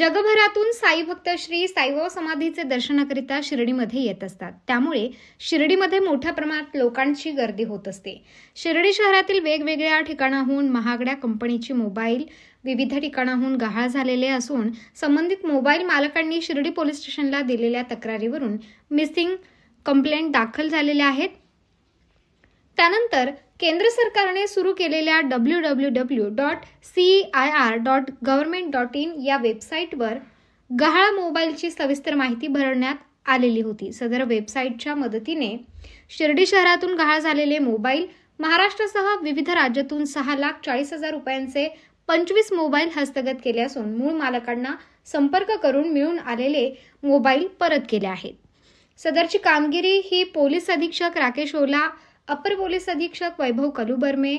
जगभरातून साई भक्त श्री साईबाबा समाधीचे दर्शनाकरिता शिर्डीमध्ये येत असतात. त्यामुळे शिर्डीमध्ये मोठ्या प्रमाणात लोकांची गर्दी होत असते. शिर्डी शहरातील वेगवेगळ्या ठिकाणाहून महागड्या कंपनीची मोबाईल विविध ठिकाणाहून गहाळ झालेले असून संबंधित मोबाईल मालकांनी शिर्डी पोलीस स्टेशनला दिलेल्या तक्रारीवरून मिसिंग कंप्लेंट दाखल झालेल्या आहेत. त्यानंतर केंद्र सरकारने सुरू केलेल्या W W W dot C I R dot government dot in या वेबसाईटवर गहाळ मोबाईलची सविस्तर माहिती भरण्यात आलेली होती. सदर वेबसाईटच्या मदतीने शिर्डी शहरातून गहाळ झालेले मोबाईल महाराष्ट्रासह विविध राज्यातून सहा लाख चाळीस हजार रुपयांचे पंचवीस मोबाईल हस्तगत केले असून मूळ मालकांना संपर्क करून मिळून आलेले मोबाईल परत केले आहेत. सदरची कामगिरी ही पोलीस अधीक्षक राकेश ओला अपर पोलीस अधीक्षक वैभव कलुबर्मे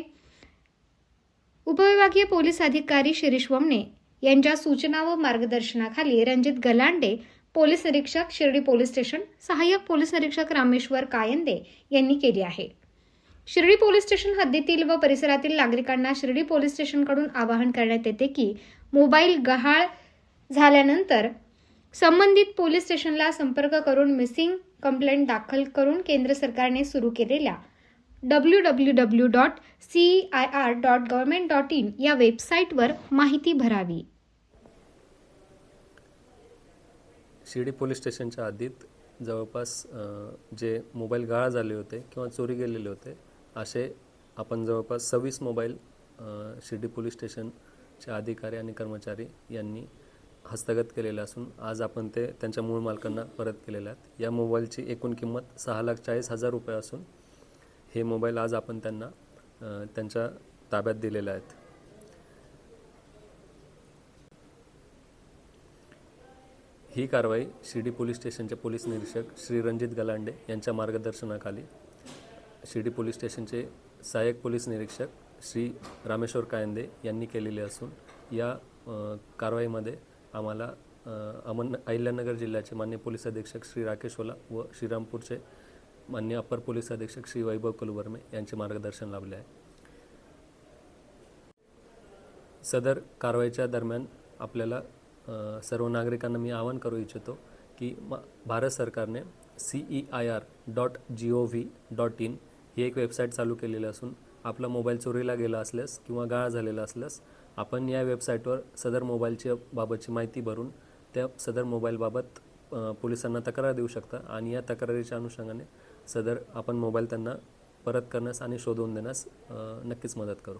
उपविभागीय पोलीस अधिकारी शिरीष वमने यांच्या सूचना व मार्गदर्शनाखाली रणजित गलांडे पोलीस निरीक्षक शिर्डी पोलीस स्टेशन सहाय्यक पोलीस निरीक्षक रामेश्वर कायंदे यांनी केली आहे. शिर्डी पोलीस स्टेशन हद्दीतील व परिसरातील नागरिकांना शिर्डी पोलीस स्टेशनकडून आवाहन करण्यात येते की मोबाईल गहाळ झाल्यानंतर संबंधित पोलीस स्टेशनला संपर्क करून मिसिंग कंप्लेंट दाखल करून केंद्र सरकारने सुरू केलेल्या W W W dot C I R dot government dot in या वेबसाईटवर माहिती भरावी. शिर्डी पोलीस स्टेशनच्या आधीत जवळपास जे मोबाईल गाळा झाले होते किंवा चोरी गेलेले होते असे आपण जवळपास सव्वीस मोबाईल शिर्डी पोलीस स्टेशनचे अधिकारी आणि कर्मचारी यांनी हस्तगत केलेले असून आज आपण ते त्यांच्या मूळ मालकांना परत केलेले आहेत. या मोबाईलची एकूण किंमत सहा लाख चाळीस हजार रुपये असून हे मोबाईल आज आपण त्यांना त्यांच्या ताब्यात दिलेले आहेत. ही कारवाई शिर्डी पोलीस स्टेशनचे पोलीस निरीक्षक श्री रणजित गलांडे यांच्या मार्गदर्शनाखाली शिर्डी पोलीस स्टेशनचे सहाय्यक पोलीस निरीक्षक श्री रामेश्वर कायंदे यांनी केलेली असून या कारवाईमध्ये आम्हाला अमन अहिल्यानगर जिल्ह्याचे मान्य पोलीस अधीक्षक श्री राकेश ओला व श्रीरामपूरचे मान्य अप्पर पोलीस अधीक्षक श्री वैभव कुलवर्मे यांचे मार्गदर्शन लाभले आहे. सदर कारवाईच्या दरम्यान आपल्याला सर्व नागरिकांना मी आवाहन करू इच्छितो की म भारत सरकारने C E I R dot G O V dot in ही एक वेबसाईट चालू केलेली असून आपला मोबाईल चोरीला गेला असल्यास किंवा गाळा झालेला असल्यास आपण या वेबसाईटवर सदर मोबाईलच्या बाबतची माहिती भरून त्या सदर मोबाईलबाबत पोलिसांना तक्रार देऊ शकता आणि या तक्रारीच्या अनुषंगाने सदर आपण मोबाईल त्यांना परत करण्यास आणि शोधून देण्यास नक्कीच मदत करू.